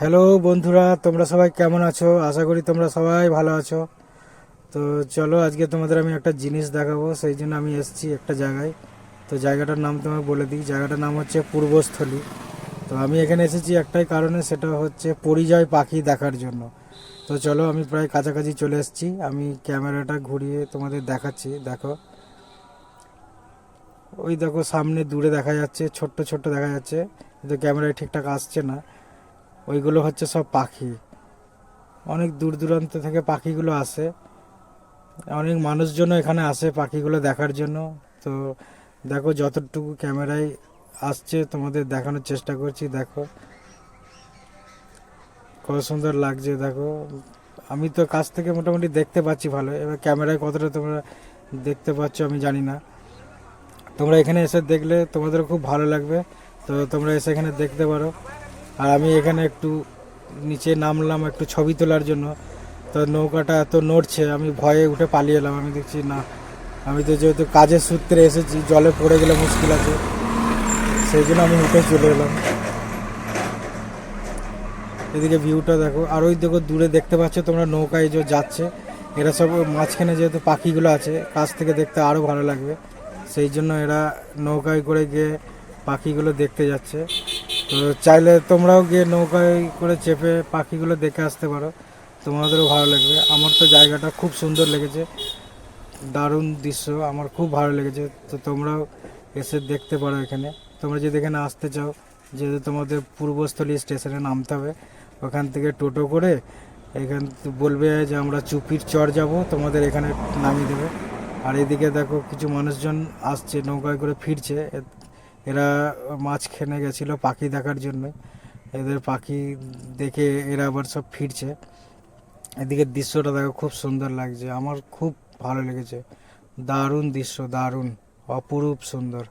Hello বন্ধুরা, তোমরা সবাই কেমন আছো? আশা করি তোমরা সবাই ভালো আছো। তো চলো, আজকে তোমাদের আমি একটা জিনিস দেখাবো, সেই জন্য আমি এসেছি একটা জায়গায়। তো জায়গাটার নাম তোমায় বলে দিই। জায়গাটার নাম হচ্ছে পূর্বস্থলী। তো আমি এখানে এসেছি একটাই কারণে, সেটা হচ্ছে পরিযায় পাখি দেখার জন্য। তো চলো, আমি প্রায় কাছাকাছি চলে এসেছি। আমি ক্যামেরাটা ঘুরিয়ে তোমাদের দেখাচ্ছি। দেখো। ওই দেখো, সামনে দূরে দেখা যাচ্ছে, ছোট্ট ছোট্ট দেখা যাচ্ছে। কিন্তু ক্যামেরায় ঠিকঠাক আসছে না। ওইগুলো হচ্ছে সব পাখি। অনেক দূর দূরান্ত থেকে পাখিগুলো আসে। অনেক মানুষজনও এখানে আসে পাখিগুলো দেখার জন্য। তো দেখো, যতটুকু ক্যামেরায় আসছে, তোমাদের দেখানোর চেষ্টা করছি, দেখো। কত সুন্দর লাগছে, দেখো। আমি তো কাছ থেকে মোটামুটি দেখতে পাচ্ছি ভালো। এবার ক্যামেরায় কতটা তোমরা দেখতে পাচ্ছ আমি জানি না। তোমরা এখানে এসে দেখলে তোমাদের খুব ভালো লাগবে। তো তোমরা এসে এখানে দেখতে পারো। আর আমি এখানে একটু নিচে নামলাম, একটু ছবি তোলার জন্য। তো নৌকাটা এত নড়ছে, আমি ভয়ে উঠে পালিয়ে এলাম। আমি দেখছি, না, আমি তো যেহেতু কাজের সূত্রে এসেছি, জলে পড়ে গেলে মুশকিল আছে। সেই জন্য আমি উঠে চলে এলাম। এদিকে ভিউটা দেখো, আর ওই দেখো দূরে দেখতে পাচ্ছ তোমরা নৌকায় যে যাচ্ছে, এরা সব মাঝখানে যেহেতু পাখিগুলো আছে, কাছ থেকে দেখতে আরও ভালো লাগবে। সেই জন্য এরা নৌকায় করে গিয়ে পাখিগুলো দেখতে যাচ্ছে। তো চাইলে তোমরাও গিয়ে নৌকায় করে চেপে পাখিগুলো দেখে আসতে পারো। তোমাদেরও ভালো লাগবে। আমার তো জায়গাটা খুব সুন্দর লেগেছে। দারুণ দৃশ্য। আমার খুব ভালো লেগেছে। তো তোমরাও এসে দেখতে পারো এখানে। তোমরা যদি এখানে আসতে চাও, যেহেতু তোমাদের পূর্বস্থলী স্টেশনে নামতে হবে, ওখান থেকে টোটো করে এখান বলবে যে আমরা চুপির চর যাব, তোমাদের এখানে নামিয়ে দেবে। আর এদিকে দেখো কিছু মানুষজন আসছে, নৌকায় করে ফিরছে। এরা মাঝখানে গেছিল পাখি দেখার জন্য। এদের পাখি দেখে এরা আবার সব ফিরছে। এদিকে দৃশ্যটা দেখো, খুব সুন্দর লাগছে। আমার খুব ভালো লেগেছে। দারুণ দৃশ্য, দারুণ, অপরূপ সুন্দর।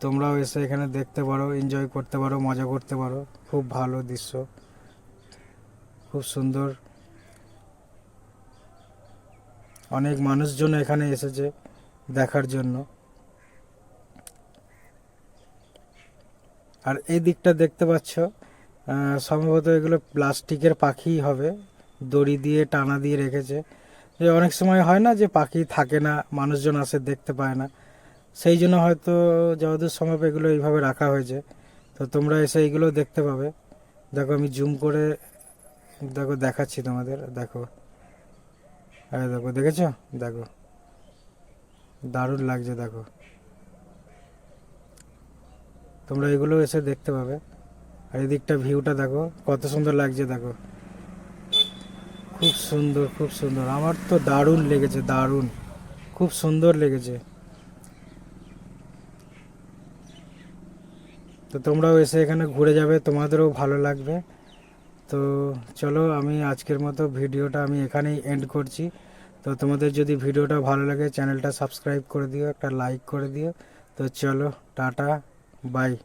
তোমরাও এসে এখানে দেখতে পারো এনজয় করতে পারো, মজা করতে পারো। খুব ভালো দৃশ্য। খুব সুন্দর। অনেক মানুষজন এখানে এসেছে দেখার জন্য। আর এই দিকটা দেখতে পাচ্ছ সম্ভবত এগুলো প্লাস্টিকের পাখি হবে, দড়ি দিয়ে, টানা দিয়ে রেখেছে। যে অনেক সময় হয় না যে পাখি থাকে না, মানুষজন আসে দেখতে পায় না। সেই জন্য হয়তো যতদূর সম্ভব এগুলো এইভাবে রাখা হয়েছে। তো তোমরা এসে এইগুলো দেখতে পাবে। দেখো, আমি জুম করে, দেখো, দেখাচ্ছি তোমাদের। দেখো। আরে দেখো, দেখেছ? দেখো। দারুণ লাগছে, দেখো। তোমরা এগুলো এসে দেখতে পাবে। আর এদিকটা ভিউটা দেখো, কত সুন্দর লাগছে দেখো। খুব সুন্দর খুব সুন্দর। আমার তো দারুণ লেগেছে, দারুণ। খুব সুন্দর লেগেছে। তো তোমরাও এসে এখানে ঘুরে যাবে, তোমাদেরও ভালো লাগবে। তো চলো, আমি আজকের মতো ভিডিওটা আমি এখানেই এন্ড করছি। তো তোমাদের যদি ভিডিওটা ভালো লাগে, চ্যানেলটা সাবস্ক্রাইব করে দিও, একটা লাইক করে দিও। তো চলো, টাটা। Bye.